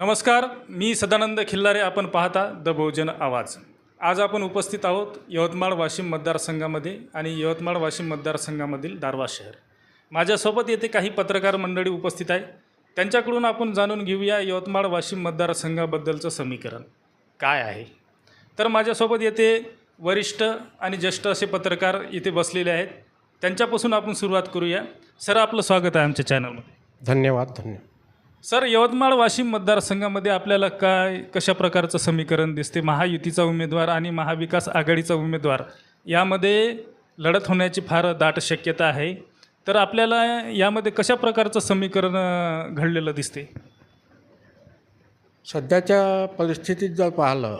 नमस्कार मी सदानंद खिल्लारे आपण पाहता द बहुजन आवाज. आज आपण उपस्थित आहोत यवतमाळ वाशिम मतदारसंघामध्ये आणि यवतमाळ वाशिम मतदारसंघामधील दारवा शहर. माझ्यासोबत येथे काही पत्रकार मंडळी उपस्थित आहे त्यांच्याकडून आपण जाणून घेऊया यवतमाळ वाशिम मतदारसंघाबद्दलचं समीकरण. काय आहे? तर माझ्यासोबत येथे वरिष्ठ आणि ज्येष्ठ असे पत्रकार इथे बसलेले आहेत. त्यांच्यापासून आपण सुरुवात करूया. सर आपलं स्वागत आहे आमच्या चॅनलमध्ये धन्यवाद धन्यवाद. सर यवतमाळ वाशिम मतदारसंघामध्ये आपल्याला काय कशा प्रकारचं समीकरण दिसते? महायुतीचा उमेदवार आणि महाविकास आघाडीचा उमेदवार यामध्ये लढत होण्याची फार दाट शक्यता आहे. तर आपल्याला यामध्ये कशा प्रकारचं समीकरण घडलेलं दिसते? सध्याच्या परिस्थितीत जर पाहिलं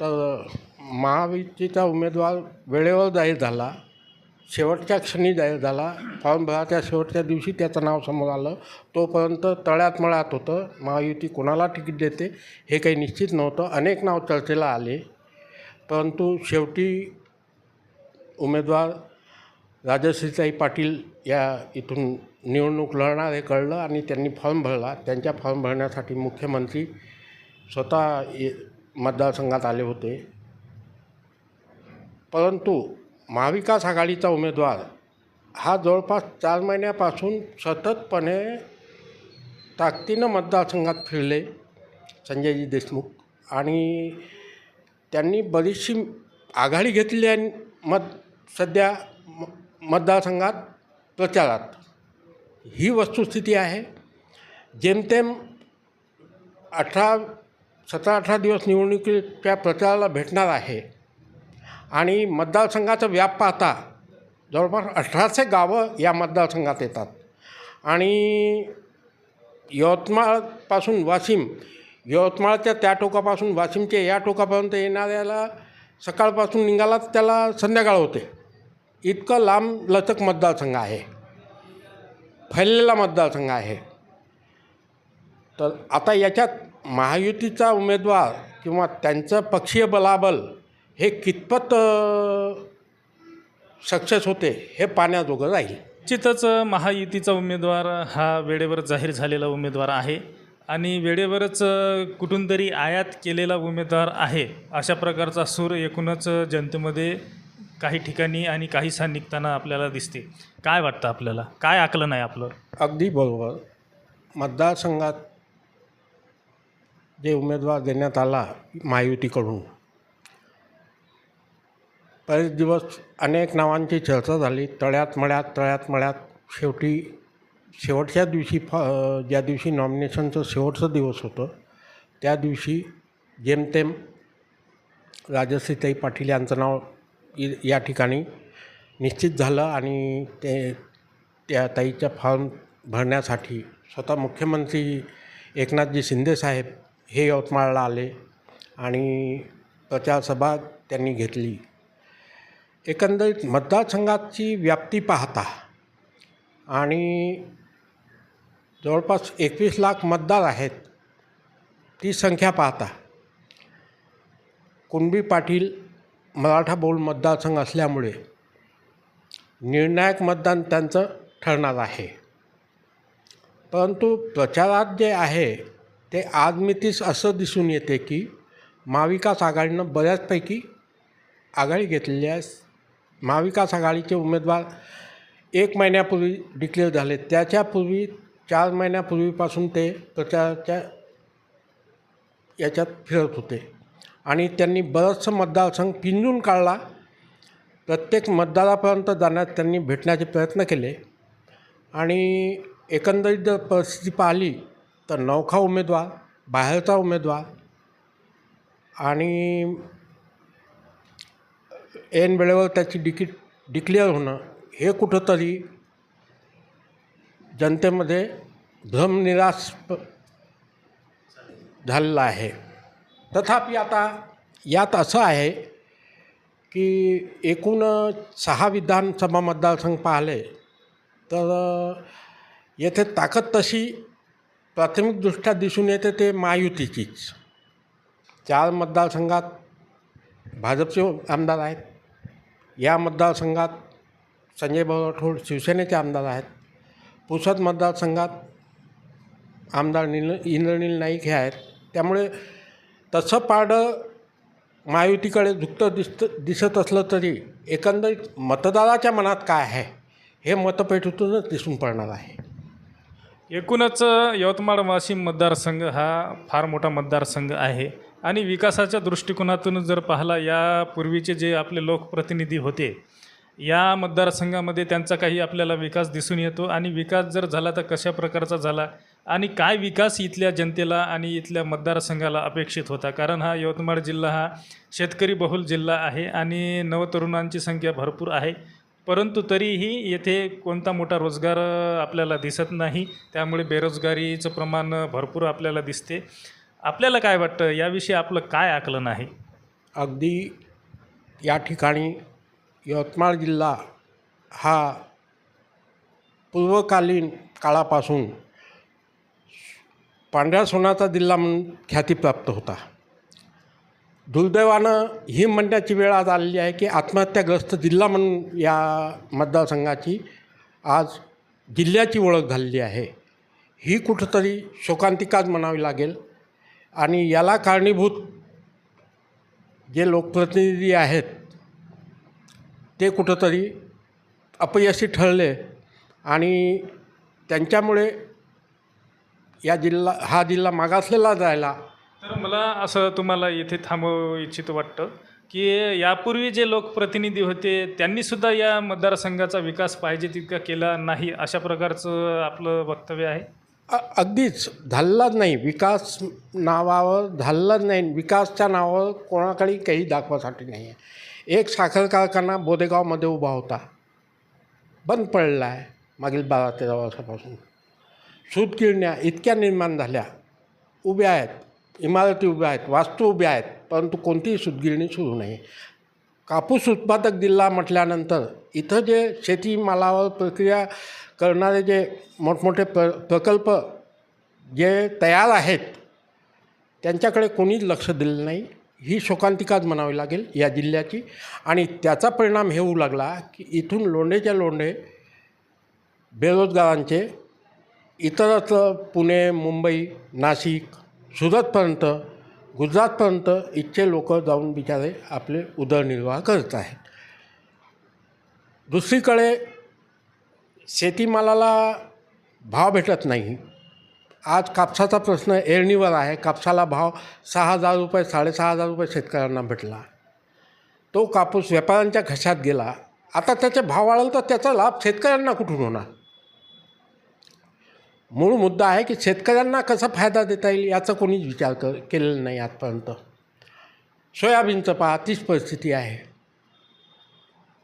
तर महायुतीचा उमेदवार वेळेवर जाहीर झाला. शेवटच्या क्षणी जाहीर झाला. फॉर्म भराच्या शेवटच्या दिवशी त्याचं नाव समोर आलं. तोपर्यंत तळ्यात मळ्यात होतं. महायुती कोणाला तिकीट देते हे काही निश्चित नव्हतं. अनेक नाव चर्चेला आले. परंतु शेवटी उमेदवार राजश्रीताई पाटील या इथून निवडणूक लढणार हे कळलं आणि त्यांनी फॉर्म भरला. त्यांच्या फॉर्म भरण्यासाठी मुख्यमंत्री स्वतः मतदारसंघात आले होते. परंतु महाविकास आघाडीचा उमेदवार हा जवळपास चार महिन्यापासून सततपणे ताकदीनं मतदारसंघात फिरले संजयजी देशमुख. आणि त्यांनी बरीचशी आघाडी घेतली आहे मत सध्या म मतदारसंघात प्रचारात. ही वस्तुस्थिती आहे. जेमतेम अठरा सतरा अठरा दिवस निवडणुकीच्या प्रचाराला भेटणार आहे आणि मतदारसंघाचा व्याप पाहता जवळपास अठराशे गावं या मतदारसंघात येतात. आणि यवतमाळपासून वाशिम यवतमाळच्या त्या टोकापासून वाशिमच्या या टोकापर्यंत येणाऱ्याला सकाळपासून निघाला तर त्याला संध्याकाळ होते. इतकं लांब लचक मतदारसंघ आहे. फैललेला मतदारसंघ आहे. तर आता याच्यात महायुतीचा उमेदवार किंवा त्यांचं पक्षीय बलाबल हे कितपत सक्सेस होते हे पाण्याजोगं राहील. निश्चितच महायुतीचा उमेदवार हा वेळेवर जाहीर झालेला उमेदवार आहे आणि वेळेवरच कुठून तरी आयात केलेला उमेदवार आहे अशा प्रकारचा सूर एकूणच जनतेमध्ये काही ठिकाणी आणि काहीसा निघताना आपल्याला दिसते. काय वाटतं आपल्याला? काय आकलन आहे आपलं? अगदी बरोबर. मतदारसंघात जे उमेदवार देण्यात आला महायुतीकडून बरेच दिवस अनेक नावांची चर्चा झाली. तळ्यात मळ्यात तळ्यात मळ्यात. शेवटी शेवटच्या दिवशी फ ज्या दिवशी नॉमिनेशनचं शेवटचं दिवस होतं त्या दिवशी जेमतेम राजश्रीताई पाटील यांचं नाव इ या ठिकाणी निश्चित झालं आणि ते त्या ताईच्या फॉर्म भरण्यासाठी स्वतः मुख्यमंत्री एकनाथजी शिंदेसाहेब हे यवतमाळला आले आणि प्रचारसभा त्यांनी घेतली. एकंदरीत मतदारसंघाची व्याप्ती पाहता आणि जवळपास एकवीस लाख मतदार आहेत ती संख्या पाहता. कुणबी पाटील मराठा बहुल मतदारसंघ असल्यामुळे निर्णायक मतदान त्यांचं ठरणार आहे. परंतु प्रचारात जे आहे ते आजमितीस असं दिसून येते की महाविकास आघाडीनं बऱ्याचपैकी आघाडी घेतलेली आहे. महाविकास आघाडीचे उमेदवार एक महिन्यापूर्वी डिक्लेअर झाले. त्याच्यापूर्वी चार महिन्यापूर्वीपासून ते प्रचाराच्या याच्यात फिरत होते. आणि त्यांनी बरंचसं मतदारसंघ पिंजून काढला. प्रत्येक मतदारापर्यंत जाण्यात त्यांनी भेटण्याचे प्रयत्न केले. आणि एकंदरीत जर परिस्थिती पाहिली तर नौखा उमेदवार बाहेरचा उमेदवार आणि ऐन वेळेवर त्याची तिकीट डिक्लेअर होणं हे कुठंतरी जनतेमध्ये भ्रमनिराश झालेला झालेलं आहे. तथापि आता यात असं आहे की एकूण सहा विधानसभा मतदारसंघ पाहिले तर येथे ताकद तशी प्राथमिकदृष्ट्या दिसून येते ते महायुतीचीच. चार मतदारसंघात भाजपचे आमदार आहेत. या मतदारसंघात संजय भाऊ राठोड शिवसेनेचे आमदार आहेत. पुसद मतदारसंघात आमदार निल इंद्रनील नाईक हे आहेत. त्यामुळे तसं पारडं महायुतीकडे झुकतं दिसतं दिसत असलं तरी एकंदरीत मतदाराच्या मनात काय आहे हे मतपेटीतूनच दिसून पडणार आहे. एकूणच यवतमाळ वाशिम मतदारसंघ हा फार मोठा मतदारसंघ आहे. आणि विकासाच्या दृष्टिकोनातून जर पाहिला यापूर्वीचे जे आपले लोकप्रतिनिधी होते या मतदारसंघामध्ये त्यांचा काही आपल्याला विकास दिसून येतो आणि विकास जर झाला तर कशा प्रकारचा झाला आणि काय विकास इथल्या जनतेला आणि इथल्या मतदारसंघाला अपेक्षित होता? कारण हा यवतमाळ जिल्हा हा शेतकरी बहुल जिल्हा आहे आणि नवतरुणांची संख्या भरपूर आहे. परंतु तरीही येथे कोणता मोठा रोजगार आपल्याला दिसत नाही. त्यामुळे बेरोजगारीचं प्रमाण भरपूर आपल्याला दिसते. आपल्याला काय वाटतं? याविषयी आपलं काय आकलन आहे? अगदी या ठिकाणी यवतमाळ जिल्हा हा पूर्वकालीन काळापासून पांढऱ्या सोन्याचा जिल्हा म्हणून ख्यातीप्राप्त होता. दुर्दैवानं ही म्हणण्याची वेळ आज आलेली आहे की आत्महत्याग्रस्त जिल्हा म्हणून या मतदारसंघाची आज जिल्ह्याची ओळख झालेली आहे. ही कुठंतरी शोकांतिकाच म्हणावी लागेल. आणि याला कारणीभूत जे लोकप्रतिनिधी आहेत ते कुठंतरी अपयशी ठरले आणि त्यांच्यामुळे या जिल्हा हा जिल्हा मागासलेला जायला. तर मला असं तुम्हाला येथे थांबवू इच्छित वाटतं की यापूर्वी जे लोकप्रतिनिधी होते त्यांनीसुद्धा या मतदारसंघाचा विकास पाहिजे तितका केला नाही अशा प्रकारचं आपलं वक्तव्य आहे? अगदीच झालेलाच नाही. विकास नावावर झालेलाच नाही. विकासच्या नावावर कोणाकडे काही दाखवासाठी नाही आहे एक साखर कारखाना बोदेगावमध्ये उभा होता. बंद पडला आहे मागील बारा तेरा वर्षापासून. सूतगिरण्या इतक्या निर्माण झाल्या. उभ्या आहेत. इमारती उभ्या आहेत. वास्तू उभ्या आहेत. परंतु कोणतीही सूतगिरणी सुरू नाही. कापूस उत्पादक जिल्हा म्हटल्यानंतर इथं जे शेतीमालावर प्रक्रिया करणारे जे मोठमोठे प्र प्रकल्प जे तयार आहेत त्यांच्याकडे कोणीच लक्ष दिलं नाही. ही शोकांतिकाच म्हणावी लागेल या जिल्ह्याची. आणि त्याचा परिणाम हे होऊ लागला की इथून लोंढेच्या लोंढे बेरोजगारांचे इतरत्र पुणे मुंबई नाशिक सुरतपर्यंत गुजरातपर्यंत इथचे लोक जाऊन बिचारे आपले उदरनिर्वाह करत आहेत. दुसरीकडे शेतीमालाला भाव भेटत नाही. आज कापसाचा प्रश्न एरणीवर आहे. कापसाला भाव सहा हजार रुपये साडेसहा हजार रुपये शेतकऱ्यांना भेटला. तो कापूस व्यापाऱ्यांच्या घशात गेला. आता त्याचे भाव वाढल तर त्याचा लाभ शेतकऱ्यांना कुठून होणार? मूळ मुद्दा आहे की शेतकऱ्यांना कसा फायदा देता येईल याचा कोणीच विचार कर केलेला नाही आजपर्यंत. सोयाबीनचं पहा तीच परिस्थिती आहे.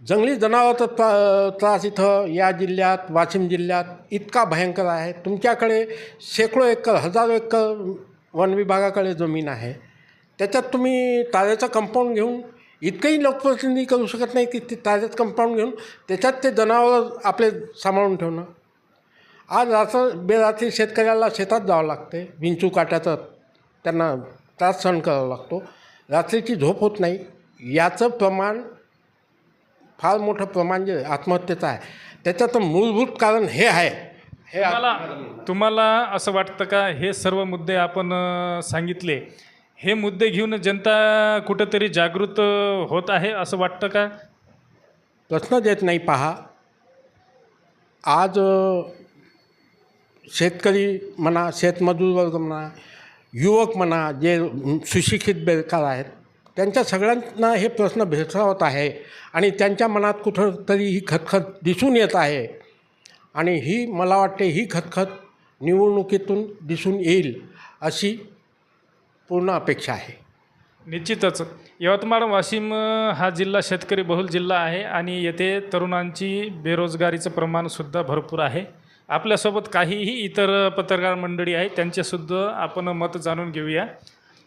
जंगली जनावरचा त्रा त्रास इथं या जिल्ह्यात वाशिम जिल्ह्यात इतका भयंकर आहे. तुमच्याकडे शेकडो एकर हजारो एकर वन विभागाकडे जमीन आहे. त्याच्यात तुम्ही ताऱ्याचं कंपाऊंड घेऊन इतकंही लोकप्रतिनिधी करू शकत नाही की ते ताऱ्याचं कंपाऊंड घेऊन त्याच्यात ते जनावर आपले सांभाळून ठेवणं. आज रात्र बेरात्री शेतकऱ्याला शेतात जावं लागते विंचू काट्याचा त्यांना त्रास सहन करावा लागतो. रात्रीची झोप होत नाही. याचं प्रमाण फार मोठं प्रमाण जे आत्महत्येचं आहे. त्याचं मूलभूत कारण हे आहे. हे आ- तुम्हाला असं वाटतं का? हे सर्व मुद्दे आपण सांगितले. हे मुद्दे घेऊन जनता कुठंतरी जागृत होत आहे असं वाटतं का? प्रश्नच येत नाही पहा. आज शेतकरी म्हणा शेतमजूर वर्ग म्हणा युवक म्हणा जे सुशिक्षित बेकार आहेत त्यांच्या सगळ्यांना हे प्रश्न भेडसावत आहे आणि त्यांच्या मनात कुठंतरी ही खतखत दिसून येत आहे. आणि ही मला वाटते ही खतखत निवडणुकीतून दिसून येईल अशी पूर्ण अपेक्षा आहे. निश्चितच. यवतमाळ वाशिम हा जिल्हा शेतकरी बहुल जिल्हा आहे आणि येथे तरुणांची बेरोजगारीचं प्रमाणसुद्धा भरपूर आहे. आपल्यासोबत काहीही इतर पत्रकार मंडळी आहेत त्यांचेसुद्धा आपण मत जाणून घेऊया.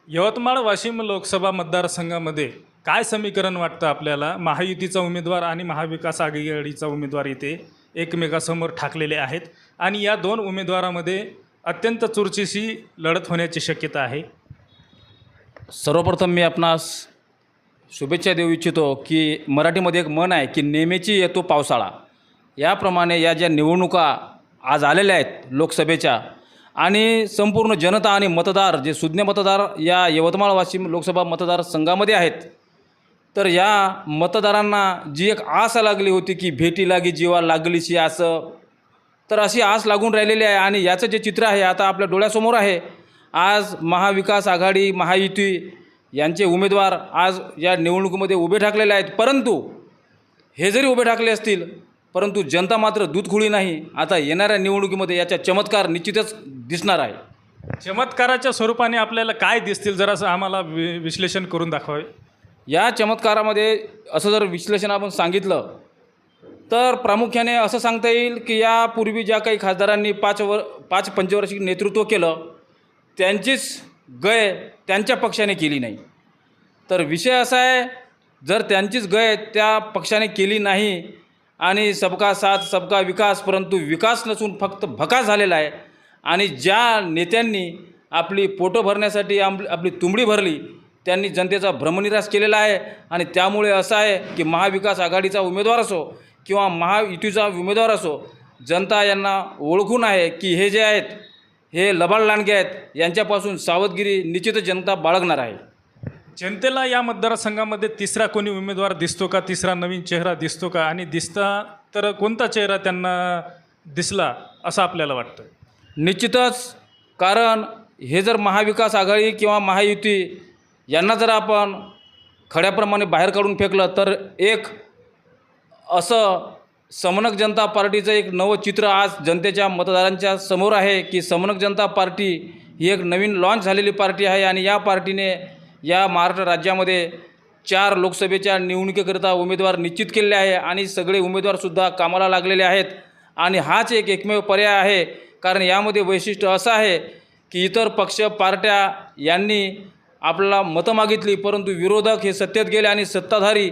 यवतमाळ वाशिम लोकसभा मतदारसंघामध्ये काय समीकरण वाटतं आपल्याला? महायुतीचा उमेदवार आणि महाविकास आघाडीचा उमेदवार इथे एकमेकासमोर ठाकलेले आहेत आणि या दोन उमेदवारामध्ये अत्यंत चुरचीशी लढत होण्याची शक्यता आहे. सर्वप्रथम मी आपणास शुभेच्छा देऊ इच्छितो की मराठीमध्ये एक म्हण आहे की नेहमीची येतो पावसाळा. याप्रमाणे या ज्या निवडणुका आज आलेल्या आहेत लोकसभेच्या. आणि संपूर्ण जनता आणि मतदार जे सुज्ञ मतदार या यवतमाळ वाशिम लोकसभा मतदारसंघामध्ये आहेत. तर या मतदारांना जी एक आस लागली होती की भेटी लागी जीवा लागलीशी असं तर अशी आस लागून राहिलेली आहे आणि याचं जे चित्र आहे आता आपल्या डोळ्यासमोर आहे. आज महाविकास आघाडी महायुती यांचे उमेदवार आज या निवडणुकीमध्ये उभे ठाकलेले आहेत. परंतु हे जरी उभे ठाकले असतील परंतु जनता मात्र दूधखुळी नाही. आता येणाऱ्या निवडणुकीमध्ये याचा चमत्कार निश्चितच दिसणार आहे. चमत्काराच्या स्वरूपाने आपल्याला काय दिसतील जरासं आम्हाला वि विश्लेषण करून दाखवावे. या चमत्कारामध्ये असं जर विश्लेषण आपण सांगितलं तर प्रामुख्याने असं सांगता येईल की यापूर्वी ज्या काही खासदारांनी पाच वर पाच पंचवार्षिक नेतृत्व केलं त्यांचीच गय त्यांच्या पक्षाने केली नाही. तर विषय असा आहे जर त्यांचीच गय त्या पक्षाने केली नाही आणि सबका साथ सबका विकास परंतु विकास नसून फक्त भकास झालेला आहे. आणि ज्या नेत्यांनी आपली पोटं भरण्यासाठी आम- आपली तुंबडी भरली त्यांनी जनतेचा भ्रमनिराश केलेला आहे. आणि त्यामुळे असं आहे की महाविकास आघाडीचा उमेदवार असो किंवा महायुतीचा उमेदवार असो जनता यांना ओळखून आहे की हे जे आहेत हे लबाड लांडगे आहेत यांच्यापासून सावधगिरी निश्चित जनता बाळगणार आहे. जनतेला या मतदारसंघामध्ये तिसरा कोणी उमेदवार दिसतो का? तिसरा नवीन चेहरा दिसतो का? आणि दिसता तर कोणता चेहरा त्यांना दिसला असं आपल्याला वाटतं निश्चितच कारण हे जर महाविकास आघाडी किंवा महायुती यांना जर आपण खड्याप्रमाणे बाहेर काढून फेकलं तर एक असं समनक जनता पार्टीचं एक नवं चित्र आज जनतेच्या मतदारांच्या समोर आहे की समनक जनता पार्टी ही एक नवीन लॉन्च झालेली पार्टी आहे आणि या पार्टीने या महाराष्ट्र राज्यामध्ये चार लोकसभेच्या निवडणुकीकरिता उमेदवार निश्चित केलेले आहे आणि सगळे उमेदवारसुद्धा कामाला लागलेले आहेत. आणि हाच एक एकमेव पर्याय आहे. कारण यामध्ये वैशिष्ट्य असं आहे की इतर पक्ष पार्ट्या यांनी आपल्याला मतं मागितली परंतु विरोधक हे सत्तेत गेले आणि सत्ताधारी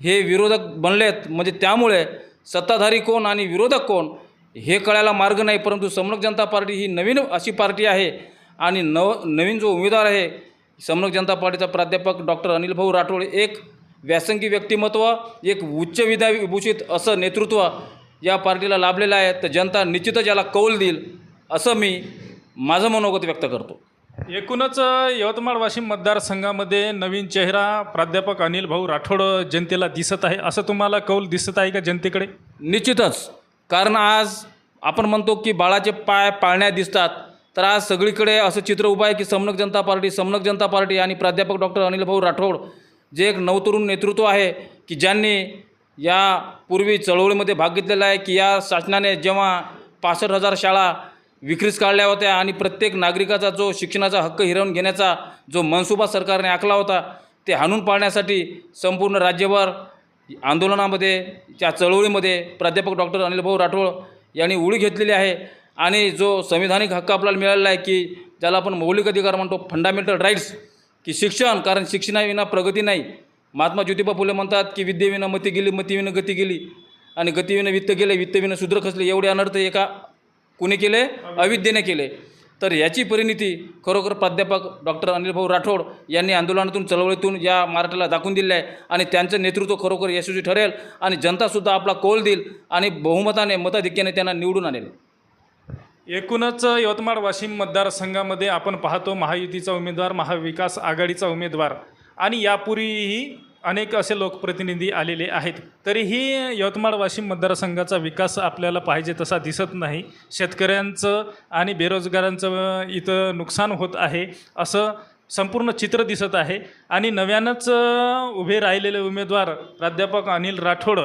हे विरोधक बनलेत. म्हणजे त्यामुळे सत्ताधारी कोण आणि विरोधक कोण हे कळायला मार्ग नाही परंतु समनक जनता पार्टी ही नवीन अशी पार्टी आहे. आणि नव नवीन जो उमेदवार आहे समनक जनता पार्टीचा प्राध्यापक डॉक्टर अनिल भाऊ राठोड एक व्यासंगी व्यक्तिमत्व एक उच्च विद्याविभूषित असं नेतृत्व या पार्टीला लाभलेलं आहे. तर जनता निश्चितच याला कौल देईल असं मी माझं मनोगत व्यक्त करतो. एकूणच यवतमाळ वाशिम मतदारसंघामध्ये नवीन चेहरा प्राध्यापक अनिल भाऊ राठोड जनतेला दिसत आहे. असं तुम्हाला कौल दिसत आहे का जनतेकडे? निश्चितच. कारण आज आपण म्हणतो की बाळाचे पाय पाळण्यात दिसतात. तर आज सगळीकडे असं चित्र उभं आहे की समनक जनता पार्टी समनक जनता पार्टी आणि प्राध्यापक डॉक्टर अनिल भाऊ राठोड जे एक नवतरुण नेतृत्व आहे की ज्यांनी या पूर्वी चळवळीमध्ये भाग घेतलेला आहे की या शासनाने जेव्हा पासष्ट हजार शाळा विक्रीस काढल्या होत्या आणि प्रत्येक नागरिकाचा जो शिक्षणाचा हक्क हिरवून घेण्याचा जो मनसुबा सरकारने आखला होता ते हाणून पाडण्यासाठी संपूर्ण राज्यभर आंदोलनामध्ये त्या चळवळीमध्ये प्राध्यापक डॉक्टर अनिलभाऊ राठोड यांनी उडी घेतलेली आहे. आणि जो संविधानिक हक्क आपल्याला मिळालेला आहे की ज्याला आपण मौलिक अधिकार म्हणतो फंडामेंटल राईट्स की शिक्षण कारण शिक्षणाविना प्रगती नाही. महात्मा ज्योतिबा फुले म्हणतात की विद्येविना मती गेली मतीविना गती गेली. आणि गतीविना वित्त गेले वित्तविना शूद्र खचले एवढे अनर्थ एका कुणी केले? अविद्येने केले. तर याची परिणिती खरोखर प्राध्यापक डॉक्टर अनिलभाऊ राठोड यांनी आंदोलनातून चळवळीतून या महाराष्ट्राला दाखवून दिले आहे. आणि त्यांचं नेतृत्व खरोखर यशस्वी ठरेल आणि जनतासुद्धा आपला कौल देईल आणि बहुमताने मताधिक्याने त्यांना निवडून आणेल. एकूणच यवतमाळ वाशिम मतदारसंघामध्ये आपण पाहतो महायुतीचा उमेदवार महाविकास आघाडीचा उमेदवार आणि यापूर्वीही अनेक असे लोकप्रतिनिधी आलेले आहेत. तरीही यवतमाळ वाशिम मतदारसंघाचा विकास आपल्याला पाहिजे तसा दिसत नाही. शेतकऱ्यांचं आणि बेरोजगारांचं इथं नुकसान होत आहे असं संपूर्ण चित्र दिसत आहे. आणि नव्यानंच उभे राहिलेले उमेदवार प्राध्यापक अनिल राठोड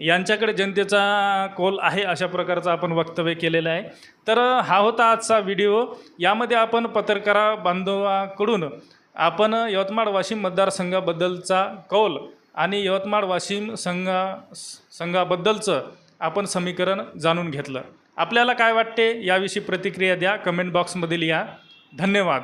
यांच्याकडे जनतेचा कोल आहे अशा प्रकारचं आपण वक्तव्य केलेलं आहे. तर हा होता आजचा व्हिडिओ. यामध्ये आपण पत्रकारा बांधवाकडून आपण यवतमाळ वाशिम मतदारसंघाबद्दलचा कौल आणि यवतमाळ वाशिम संघा संघाबद्दलचं आपण समीकरण जाणून घेतलं. आपल्याला काय वाटते? याविषयी प्रतिक्रिया द्या. कमेंट बॉक्समध्ये लिहा धन्यवाद.